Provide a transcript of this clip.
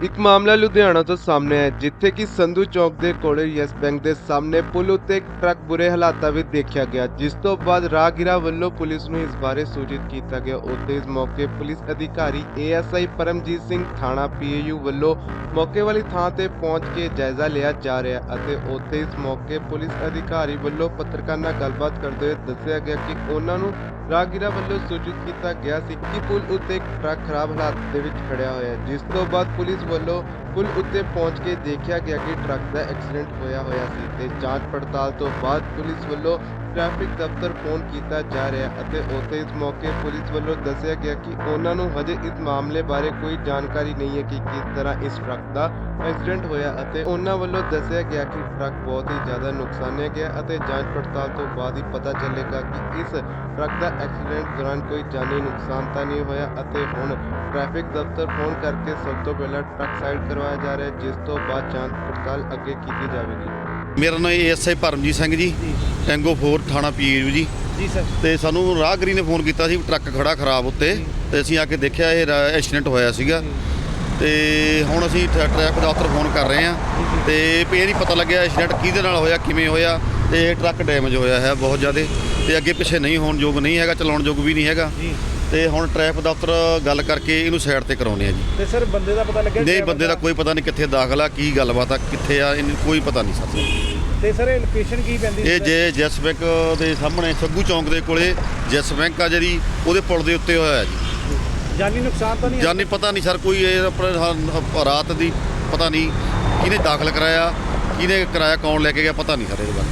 ਇੱਕ ਮਾਮਲਾ ਲੁਧਿਆਣਾ ਤੋਂ ਸਾਹਮਣੇ ਆਇਆ ਹੈ, ਜਿੱਥੇ ਕਿ ਸੰਧੂ ਚੌਕ ਦੇ ਕੋਲੇ ਯੈਸ ਬੈਂਕ ਦੇ ਸਾਹਮਣੇ ਪੁਲ ਉੱਤੇ ਇੱਕ ਟਰੱਕ ਬੁਰੇ ਹਾਲਾਤਾਂ ਵਿੱਚ ਦੇਖਿਆ ਗਿਆ ਜਿਸ ਤੋਂ ਬਾਅਦ ਰਾਹਗੀਰਾਂ ਵੱਲੋਂ ਪੁਲਿਸ ਨੂੰ ਇਸ ਬਾਰੇ ਸੂਚਿਤ ਕੀਤਾ ਗਿਆ। ਉੱਤੇ ਇਸ ਮੌਕੇ ਪੁਲਿਸ ਅਧਿਕਾਰੀ ਏਐਸਆਈ ਪਰਮਜੀਤ ਸਿੰਘ ਥਾਣਾ ਪੀਏਯੂ ਵੱਲੋਂ ਮੌਕੇ ਵਾਲੀ ਥਾਂ ਤੇ ਪਹੁੰਚ ਕੇ ਜਾਇਜ਼ਾ ਲਿਆ ਜਾ ਰਿਹਾ ਅਤੇ ਉੱਥੇ ਇਸ ਮੌਕੇ ਪੁਲਿਸ ਅਧਿਕਾਰੀ ਵੱਲੋਂ ਪੱਤਰਕਾਰ ਨਾਲ ਗੱਲਬਾਤ ਕਰਦੇ ਹੋਏ ਦੱਸਿਆ ਗਿਆ ਕਿ ਉਹਨਾਂ ਨੂੰ ਰਾਹਗੀਰਾਂ ਵੱਲੋਂ ਸੂਚਿਤ ਕੀਤਾ ਗਿਆ ਸੀ ਕਿ ਪੁਲ ਉੱਤੇ ਇੱਕ ਟਰੱਕ ਖਰਾਬ ਹਾਲਾਤ ਦੇ ਵਿੱਚ ਖੜਿਆ ਹੋਇਆ ਹੈ ਜਿਸ ਤੋਂ ਬਾਅਦ ਪੁਲਿਸ ਵੱਲੋਂ ਪੁਲ ਉੱਤੇ ਪਹੁੰਚ ਕੇ ਦੇਖਿਆ ਗਿਆ ਕਿ ਟਰੱਕ ਦਾ ਐਕਸੀਡੈਂਟ ਹੋਇਆ ਹੋਇਆ ਸੀ ਤੇ ਜਾਂਚ ਪੜਤਾਲ ਤੋਂ ਬਾਅਦ ਪੁਲਿਸ ਵੱਲੋਂ ਟ੍ਰੈਫਿਕ ਦਫ਼ਤਰ ਫੋਨ ਕੀਤਾ ਜਾ ਰਿਹਾ ਅਤੇ ਉੱਥੇ ਇਸ ਮੌਕੇ ਪੁਲਿਸ ਵੱਲੋਂ ਦੱਸਿਆ ਗਿਆ ਕਿ ਉਹਨਾਂ ਨੂੰ ਹਜੇ ਇਸ ਮਾਮਲੇ ਬਾਰੇ ਕੋਈ ਜਾਣਕਾਰੀ ਨਹੀਂ ਹੈ ਕਿ ਕਿਸ ਤਰ੍ਹਾਂ ਇਸ ਟਰੱਕ ਦਾ ਐਕਸੀਡੈਂਟ ਹੋਇਆ ਅਤੇ ਉਹਨਾਂ ਵੱਲੋਂ ਦੱਸਿਆ ਗਿਆ ਕਿ ਟਰੱਕ ਬਹੁਤ ਹੀ ਜ਼ਿਆਦਾ ਨੁਕਸਾਨਿਆ ਗਿਆ ਅਤੇ ਜਾਂਚ ਪੜਤਾਲ ਤੋਂ ਬਾਅਦ ਹੀ ਪਤਾ ਚੱਲੇਗਾ ਕਿ ਇਸ ਟਰੱਕ ਦਾ ਐਕਸੀਡੈਂਟ ਦੌਰਾਨ ਕੋਈ ਜਾਨੀ ਨੁਕਸਾਨ ਤਾਂ ਨਹੀਂ ਹੋਇਆ ਅਤੇ ਹੁਣ ਟ੍ਰੈਫਿਕ ਦਫ਼ਤਰ ਫੋਨ ਕਰਕੇ ਸਭ ਤੋਂ ਪਹਿਲਾਂ ਟਰੱਕ ਸਾਈਡ ਕਰਵਾਇਆ ਜਾ ਰਿਹਾ ਜਿਸ ਤੋਂ ਬਾਅਦ ਜਾਂਚ ਪੜਤਾਲ ਅੱਗੇ ਕੀਤੀ ਜਾਵੇਗੀ। ਮੇਰਾ ਨਾਮ ਐਸਆਈ ਪਰਮਜੀਤ ਸਿੰਘ ਜੀ। ਟੈਂਗੋ 4 ਥਾਣਾ ਪੀਏਯੂ ਜੀ। ਜੀ ਸਰ ਤੇ ਸਾਨੂੰ ਰਾਹਗਰੀ ਨੇ ਫੋਨ ਕੀਤਾ ਸੀ ਟਰੱਕ ਖੜਾ ਖਰਾਬ ਉੱਤੇ। ਤੇ ਅਸੀਂ ਆ ਕੇ ਦੇਖਿਆ ਇਹ ਐਕਸੀਡੈਂਟ ਹੋਇਆ ਸੀਗਾ। ਤੇ ਹੁਣ ਅਸੀਂ ਟ੍ਰੈ- ਟ੍ਰੈਫਿਕ ਦਫ਼ਤਰ ਫੋਨ ਕਰ ਰਹੇ ਹਾਂ। ਤੇ ਇਹ ਨਹੀਂ ਪਤਾ ਲੱਗਿਆ ਐਕਸੀਡੈਂਟ ਕਿਹਦੇ ਨਾਲ ਹੋਇਆ ਕਿਵੇਂ ਹੋਇਆ। ਤੇ ਇਹ ਟਰੱਕ ਡੈਮੇਜ ਹੋਇਆ ਹੈ ਬਹੁਤ ਜ਼ਿਆਦਾ। ਤੇ ਅੱਗੇ ਪਿੱਛੇ ਨਹੀਂ ਹੋਣ ਯੋਗ ਨਹੀਂ ਹੈਗਾ ਚਲਾਉਣ ਯੋਗ ਵੀ ਨਹੀਂ ਹੈਗਾ। ਜੀ। ਤੇ ਹੁਣ ਟ੍ਰੈਫਿਕ ਦਫ਼ਤਰ ਗੱਲ ਕਰਕੇ ਇਹਨੂੰ ਸਾਈਡ ਤੇ ਕਰਾਉਣੇ ਆ ਜੀ। ਤੇ ਸਰ ਬੰਦੇ ਦਾ ਪਤਾ ਲੱਗਿਆ ਨਹੀਂ ਬੰਦੇ ਦਾ ਕੋਈ ਪਤਾ ਨਹੀਂ ਕਿੱਥੇ ਦਾਖਲ ਆ ਕੀ ਗੱਲਬਾਤ ਆ ਕਿੱਥੇ ਆ ਇਹਨੂੰ ਕੋਈ ਪਤਾ ਨਹੀਂ ਸਰ ਤੇ ਸਰ ਇਹ ਲੋਕੇਸ਼ਨ ਕੀ ਪੈਂਦੀ ਇਹ? ਜੇ ਜੈਸ ਬੈਂਕ ਦੇ ਸਾਹਮਣੇ ਸੱਗੂ ਚੌਂਕ ਦੇ ਕੋਲੇ ਜੈਸ ਬੈਂਕ ਆ ਜਿਹੜੀ ਉਹਦੇ ਪੁਲ ਦੇ ਉੱਤੇ ਹੋਇਆ ਜੀ। ਜਾਨੀ ਨੁਕਸਾਨ ਤਾਂ ਨਹੀਂ ਜਾਨੀ ਪਤਾ ਨਹੀਂ ਸਰ ਕੋਈ ਇਹ ਆਪਣੇ ਹਾਂ- ਰਾਤ ਦੀ ਪਤਾ ਨਹੀਂ ਕਿਹਨੇ ਦਾਖਲ ਕਰਾਇਆ ਕਿਹਨੇ ਕਰਾਇਆ ਕੌਣ ਲੈ ਕੇ ਗਿਆ ਪਤਾ ਨਹੀਂ ਸਰ ਇਹਦੇ ਬਾਰੇ